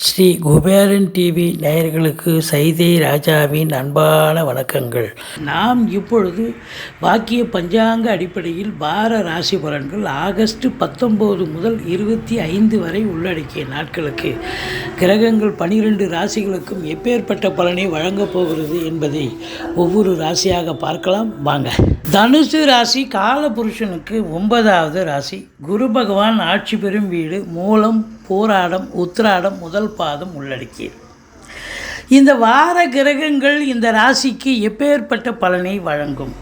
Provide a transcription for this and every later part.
Sri Kuberan TV நேயர்களுக்கு சைதை ராஜாவின் அன்பான வணக்கங்கள். நாம் இப்பொழுது வாக்கிய பஞ்சாங்க அடிப்படையில் வார ராசி பலன்கள் ஆகஸ்ட் பத்தொம்போது முதல் இருபத்தி ஐந்து வரை உள்ளடக்கிய நாட்களுக்கு கிரகங்கள் பனிரெண்டு ராசிகளுக்கும் எப்பேற்பட்ட பலனை வழங்கப் போகிறது என்பதை ஒவ்வொரு ராசியாக பார்க்கலாம். வாங்க. தனுசு ராசி காலபுருஷனுக்கு ஒன்பதாவது ராசி. குரு பகவான் ஆட்சி பெறும் வீடு மூலம் போராடம் உத்திராடம் முதல் பாதம் உள்ளடக்கியது. இந்த வார கிரகங்கள் இந்த ராசிக்கு எப்பேற்பட்ட பலனை வழங்கும்?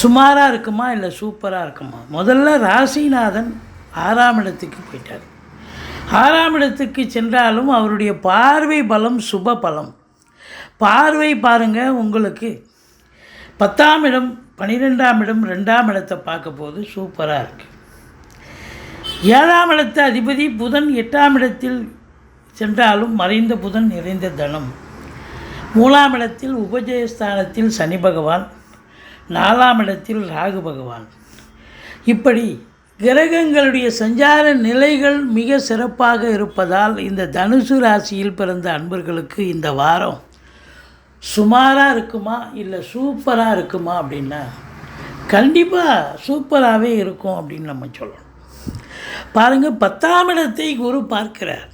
சுமாராக இருக்குமா இல்லை சூப்பராக இருக்குமா? முதல்ல ராசிநாதன் ஆறாம் இடத்துக்கு போயிட்டார். ஆறாம் இடத்துக்கு சென்றாலும் அவருடைய பார்வை பலம் சுப பலம். பார்வை பாருங்கள் உங்களுக்கு. பத்தாம் இடம் பன்னிரெண்டாம் இடம் ரெண்டாம் இடத்தை பார்க்க போது சூப்பராக இருக்குது ஏழாம் இடத்து அதிபதி புதன் எட்டாம் இடத்தில் சென்றாலும் மறைந்த புதன் நிறைந்த தனம். மூலாம் இடத்தில் உபஜயஸ்தானத்தில் சனி பகவான் நாலாம் இடத்தில் ராகு பகவான். இப்படி கிரகங்களுடைய சஞ்சார நிலைகள் மிக சிறப்பாக இருப்பதால் இந்த தனுசு ராசியில் பிறந்த அன்பர்களுக்கு இந்த வாரம் சுமாராக இருக்குமா இல்லை சூப்பராக இருக்குமா அப்படின்னா கண்டிப்பாக சூப்பராகவே இருக்கும் அப்படின்னு நம்ம சொல்லணும். பாருங்கள் பத்தாம் இடத்தை குரு பார்க்கிறார்.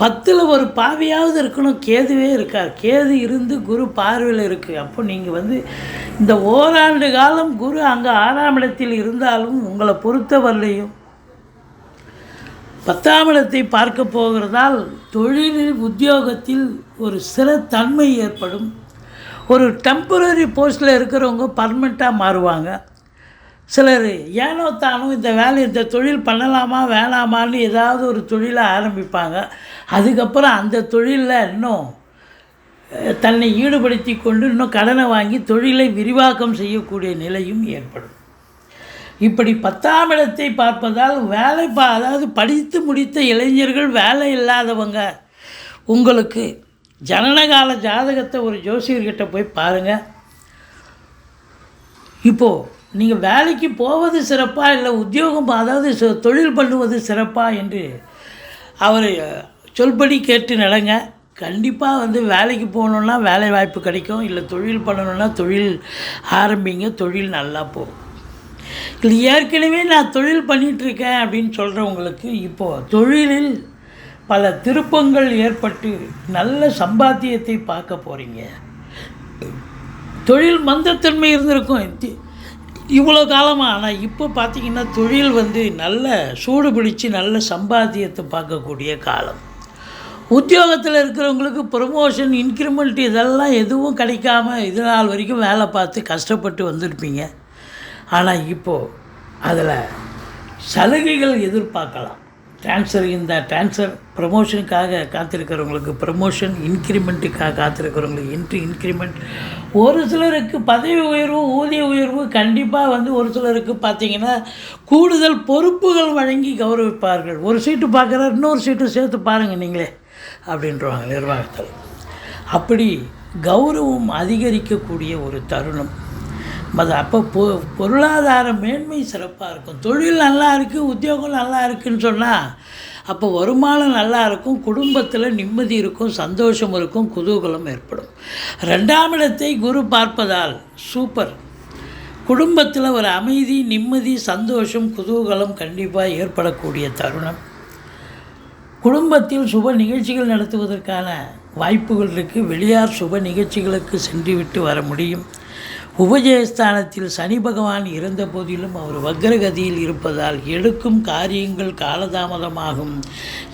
பத்தில் ஒரு பாவியாவது இருக்கணும் கேதுவே இருக்கார். கேது இருந்து குரு பார்வையில் இருக்குது அப்போ நீங்கள் வந்து இந்த ஓராண்டு காலம் குரு அங்கே ஆறாம் இடத்தில் இருந்தாலும் உங்களை பொறுத்தவரையும் பத்தாம் இடத்தை பார்க்க போகிறதால் தொழிலில் உத்தியோகத்தில் ஒரு சிறத்தன்மை ஏற்படும். ஒரு டெம்பரரி போஸ்ட்டில் இருக்கிறவங்க பர்மனெண்ட்டாக மாறுவாங்க. சிலர் ஏனோ தானும் இந்த வேலை இந்த தொழில் பண்ணலாமா வேணாமான்னு ஏதாவது ஒரு தொழிலை ஆரம்பிப்பாங்க. அதுக்கப்புறம் அந்த தொழிலில் இன்னும் தன்னை ஈடுபடுத்தி கொண்டு இன்னும் கடனை வாங்கி தொழிலை விரிவாக்கம் செய்யக்கூடிய நிலையும் ஏற்படும். இப்படி பத்தாம் இடத்தை பார்ப்பதால் வேலை பா அதாவது படித்து முடித்த இளைஞர்கள் வேலை இல்லாதவங்க உங்களுக்கு ஜனனகால ஜாதகத்தை ஒரு ஜோசியர்கிட்ட போய் பாருங்கள் இப்போது நீங்கள் வேலைக்கு போவது சிறப்பாக இல்லை உத்தியோகம் அதாவது தொழில் பண்ணுவது சிறப்பாக என்று அவர் சொல்படி கேட்டு நடங்க கண்டிப்பாக வந்து வேலைக்கு போகணுன்னா வேலை வாய்ப்பு கிடைக்கும் இல்லை தொழில் பண்ணணுன்னா தொழில் ஆரம்பிங்க தொழில் நல்லா போகும். இல்லை ஏற்கனவே நான் தொழில் பண்ணிகிட்ருக்கேன் அப்படின்னு சொல்கிறவங்களுக்கு இப்போது தொழிலில் பல திருப்பங்கள் ஏற்பட்டு நல்ல சம்பாத்தியத்தை பார்க்க போகிறீங்க தொழில் மந்தத்தன்மை இருந்திருக்கும். இவ்வளோ காலமாக ஆனால் இப்போ பார்த்திங்கன்னா தொழில் வந்து நல்ல சூடு பிடிச்சி நல்ல சம்பாத்தியத்தை பார்க்கக்கூடிய காலம். உத்தியோகத்தில் இருக்கிறவங்களுக்கு ப்ரொமோஷன் இன்க்ரிமெண்ட் இதெல்லாம் எதுவும் கிடைக்காம இது நாள் வரைக்கும் வேலை பார்த்து கஷ்டப்பட்டு வந்திருப்பீங்க. ஆனால் இப்போது அதில் சலுகைகள் எதிர்பார்க்கலாம். ட்ரான்ஸ்ஃபர் இந்த ட்ரான்ஸ்ஃபர் ப்ரமோஷனுக்காக காத்திருக்கிறவங்களுக்கு ப்ரமோஷன் இன்க்ரிமெண்ட்டுக்காக காத்திருக்கிறவங்களுக்கு இன்ட்ரி இன்க்ரிமெண்ட் ஒரு சிலருக்கு பதவி உயர்வு ஊதிய உயர்வு கண்டிப்பாக வந்து ஒரு சிலருக்கு பார்த்தீங்கன்னா கூடுதல் பொறுப்புகள் வழங்கி கௌரவிப்பார்கள். ஒரு சீட்டு பார்க்குறாரு இன்னொரு சீட்டு சேர்த்து பாருங்கள் நீங்களே அப்படின்றவாங்க நிர்வாகத்தில் அப்படி கௌரவம் அதிகரிக்கக்கூடிய ஒரு தருணம். அது அப்போ பொ பொருளாதார மேன்மை சிறப்பாக இருக்கும். தொழில் நல்லா இருக்குது உத்தியோகம் நல்லா இருக்குன்னு சொன்னால் அப்போ வருமானம் நல்லா இருக்கும் குடும்பத்தில் நிம்மதி இருக்கும் சந்தோஷம் இருக்கும் குதூகலம் ஏற்படும். ரெண்டாம் இடத்தை குரு பார்ப்பதால் சூப்பர். குடும்பத்தில் ஒரு அமைதி நிம்மதி சந்தோஷம் குதூகலம் கண்டிப்பாக ஏற்படக்கூடிய தருணம். குடும்பத்தில் சுப நிகழ்ச்சிகள் நடத்துவதற்கான வாய்ப்புகள் இருக்குது வெளியார் சுப நிகழ்ச்சிகளுக்கு சென்றுவிட்டு வர முடியும். உபஜயஸ்தானத்தில் சனி பகவான் இருந்த போதிலும் அவர் வக்ரகதியில் இருப்பதால் எடுக்கும் காரியங்கள் காலதாமதமாகும்.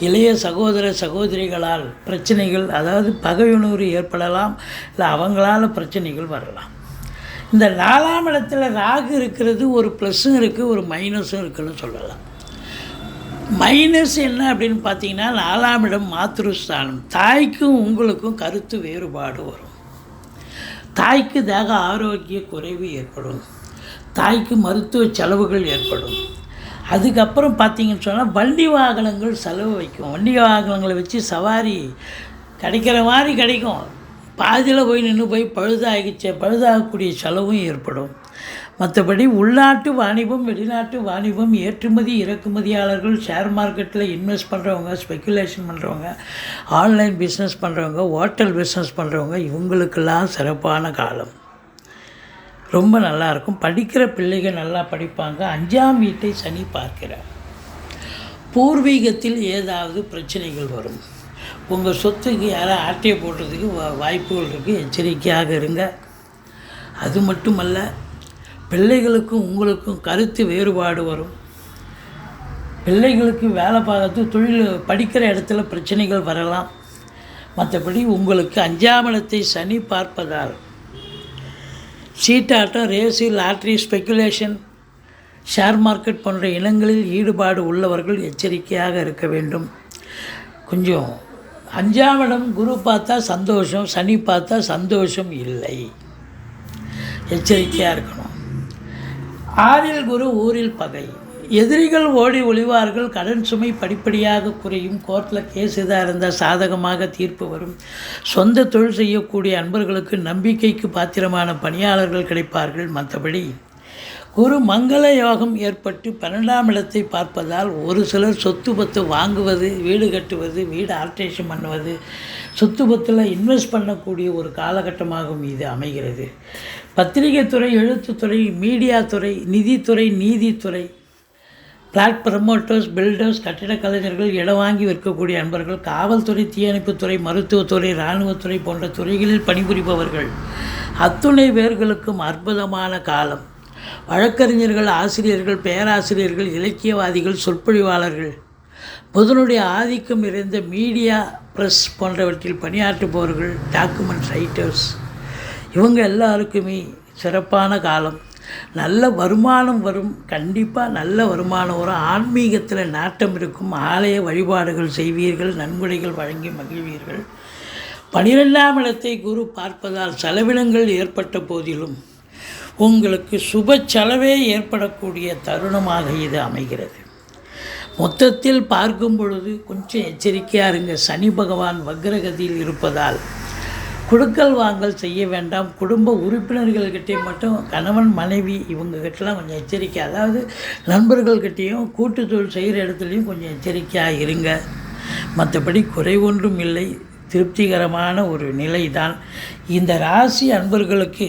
இளைய சகோதர சகோதரிகளால் பிரச்சனைகள் அதாவது பகையுணர்வு ஏற்படலாம் இல்லை அவங்களால பிரச்சனைகள் வரலாம். இந்த நாலாம் இடத்துல ராகு இருக்கிறது ஒரு ப்ளஸ்ஸும் இருக்குது ஒரு மைனஸும் இருக்குன்னு சொல்லலாம். மைனஸ் என்ன அப்படின்னு பார்த்தீங்கன்னா நாலாம் இடம் மாத்திருஸ்தானம் தாய்க்கும் உங்களுக்கும் கருத்து வேறுபாடு வரும். தாய்க்கு தேக ஆரோக்கிய குறைவு ஏற்படும். தாய்க்கு மருத்துவ செலவுகள் ஏற்படும். அதுக்கப்புறம் பார்த்தீங்கன்னு சொன்னால் வண்டி வாகனங்கள் செலவு வைக்கும். வண்டி வாகனங்களை வச்சு சவாரி கிடைக்கிற மாதிரி கிடைக்கும். பாதியில் போய் நின்று போய் பழுதாகிச்ச பழுதாகக்கூடிய செலவும் ஏற்படும். மற்றபடி உள்நாட்டு வாணிபம் வெளிநாட்டு வாணிபம் ஏற்றுமதி இறக்குமதியாளர்கள் ஷேர் மார்க்கெட்டில் இன்வெஸ்ட் பண்ணுறவங்க ஸ்பெக்குலேஷன் பண்ணுறவங்க ஆன்லைன் பிஸ்னஸ் பண்ணுறவங்க ஹோட்டல் பிஸ்னஸ் பண்ணுறவங்க இவங்களுக்கெல்லாம் சிறப்பான காலம். ரொம்ப நல்லாயிருக்கும் படிக்கிற பிள்ளைகள் நல்லா படிப்பாங்க. அஞ்சாம் வீட்டை சனி பார்க்கிறார். பூர்வீகத்தில் ஏதாவது பிரச்சனைகள் வரும். உங்கள் சொத்துக்கு யாரும் ஆட்டையை போடுறதுக்கு வா- வாய்ப்புகள் இருக்குது எச்சரிக்கையாக இருங்க. அது மட்டுமல்ல பிள்ளைகளுக்கும் உங்களுக்கும் கருத்து வேறுபாடு வரும். பிள்ளைகளுக்கு வேலை பார்த்து தொழில் படிக்கிற இடத்துல பிரச்சனைகள் வரலாம். மற்றபடி உங்களுக்கு அஞ்சாம் இடத்தை சனி பார்ப்பதால் சீட்டாட்டம் race lottery speculation share market போன்ற இனங்களில் ஈடுபாடு உள்ளவர்கள் எச்சரிக்கையாக இருக்க வேண்டும். கொஞ்சம் அஞ்சாம் இடம் குரு பார்த்தா சந்தோஷம் சனி பார்த்தா சந்தோஷம் இல்லை. எச்சரிக்கையாக இருக்கணும். ஆறில் குரு ஊரில் பகை. எதிரிகள் ஓடி ஒளிவார்கள் கடன் சுமை படிப்படியாக குறையும். கோர்ட்டில் கேஸ் இதாக இருந்தால் சாதகமாக தீர்ப்பு வரும். சொந்த தொழில் செய்யக்கூடிய அன்பர்களுக்கு நம்பிக்கைக்கு பாத்திரமான பணியாளர்கள் கிடைப்பார்கள் மற்றபடி. குரு மங்கள யோகம் ஏற்பட்டு பன்னெண்டாம் இடத்தை பார்ப்பதால் ஒரு சிலர் சொத்து பத்து வாங்குவது வீடு கட்டுவது வீடு ஆல்ட்ரேஷன் பண்ணுவது சொத்து பத்தில் இன்வெஸ்ட் பண்ணக்கூடிய ஒரு காலகட்டமாகவும் இது அமைகிறது. பத்திரிகைத்துறை எழுத்துத்துறை மீடியா துறை நிதித்துறை நீதித்துறை பிளாட் ப்ரமோட்டர்ஸ் பில்டர்ஸ் கட்டிடக் கலைஞர்கள் இடம் வாங்கி விற்கக்கூடிய அன்பர்கள் காவல்துறை தீயணைப்புத்துறை மருத்துவத்துறை இராணுவத்துறை போன்ற துறைகளில் பணிபுரிபவர்கள். அத்துணை பேர்களுக்கும் அற்புதமான காலம். வழக்கறிஞர்கள் ஆசிரியர்கள் பேராசிரியர்கள் இலக்கியவாதிகள் சொற்பொழிவாளர்கள். புதனுடைய ஆதிக்கம் நிறைந்த மீடியா ப்ரெஸ் போன்றவற்றில் பணியாற்றுபவர்கள் டாக்குமெண்ட் ரைட்டர்ஸ் இவங்க எல்லாருக்குமே சிறப்பான காலம். நல்ல வருமானம் வரும். கண்டிப்பாக நல்ல வருமானம் வரும். ஆன்மீகத்தில் நாட்டம் இருக்கும். ஆலய வழிபாடுகள் செய்வீர்கள். நன்கொடைகள் வழங்கி மகிழ்வீர்கள். பனிரெண்டாம் இடத்தை குரு பார்ப்பதால் செலவினங்கள் ஏற்பட்ட போதிலும் உங்களுக்கு சுப செலவே ஏற்படக்கூடிய தருணமாக இது அமைகிறது. மொத்தத்தில் பார்க்கும் பொழுது கொஞ்சம் எச்சரிக்கையாக இருங்க. சனி பகவான் வக்ரகதியில் இருப்பதால் கொடுக்கல் வாங்கல் செய்ய வேண்டாம். குடும்ப உறுப்பினர்கள்கிட்டே மட்டும் கணவன் மனைவி இவங்ககிட்டலாம் கொஞ்சம் எச்சரிக்கை. அதாவது நண்பர்கள்கிட்டேயும் கூட்டு தொழில் செய்கிற இடத்துலையும் கொஞ்சம் எச்சரிக்கையாக இருங்க. மற்றபடி குறை ஒன்றும் இல்லை. திருப்திகரமான ஒரு நிலை தான் இந்த ராசி அன்பர்களுக்கு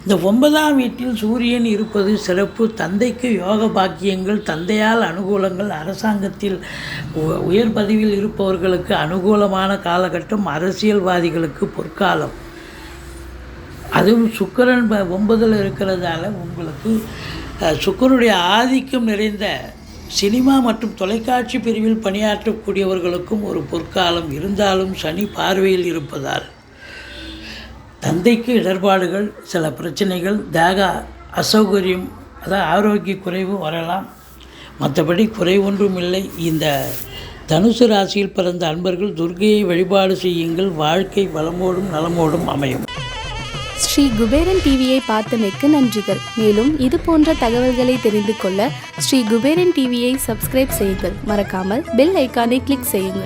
இந்த ஒன்பதாம் வீட்டில் சூரியன் இருப்பது சிறப்பு. தந்தைக்கு யோக பாக்கியங்கள் தந்தையால் அனுகூலங்கள் அரசாங்கத்தில் உ- உயர் பதவியில் இருப்பவர்களுக்கு அனுகூலமான காலகட்டம் அரசியல்வாதிகளுக்கு பொற்காலம். அதுவும் சுக்கரன் ப- ஒன்பதில் இருக்கிறதால உங்களுக்கு சுக்கரனுடைய சுக்கிரனுடைய ஆதிக்கம் நிறைந்த சினிமா மற்றும் தொலைக்காட்சி பிரிவில் பணியாற்றக்கூடியவர்களுக்கும் ஒரு பொற்காலம். இருந்தாலும் சனி பார்வையில் இருப்பதால் தந்தைக்கு இடர்பாடுகள் சில பிரச்சனைகள் தேக அசௌகரியம் அதாவது ஆரோக்கிய குறைவு வரலாம். மற்றபடி குறைவொன்றும் இல்லை இந்த தனுசு ராசியில் பிறந்த அன்பர்கள் துர்கையை வழிபாடு செய்யுங்கள். வாழ்க்கை வளமோடும் நலமோடும் அமையும். ஸ்ரீ குபேரன் டிவியை பார்த்தமைக்கு நன்றிகள். மேலும் இது போன்ற தகவல்களை தெரிந்து கொள்ள ஸ்ரீ குபேரன் டிவியை சப்ஸ்கிரைப் செய்யுங்கள். மறக்காமல் பெல் ஐக்கானை கிளிக் செய்யுங்கள்.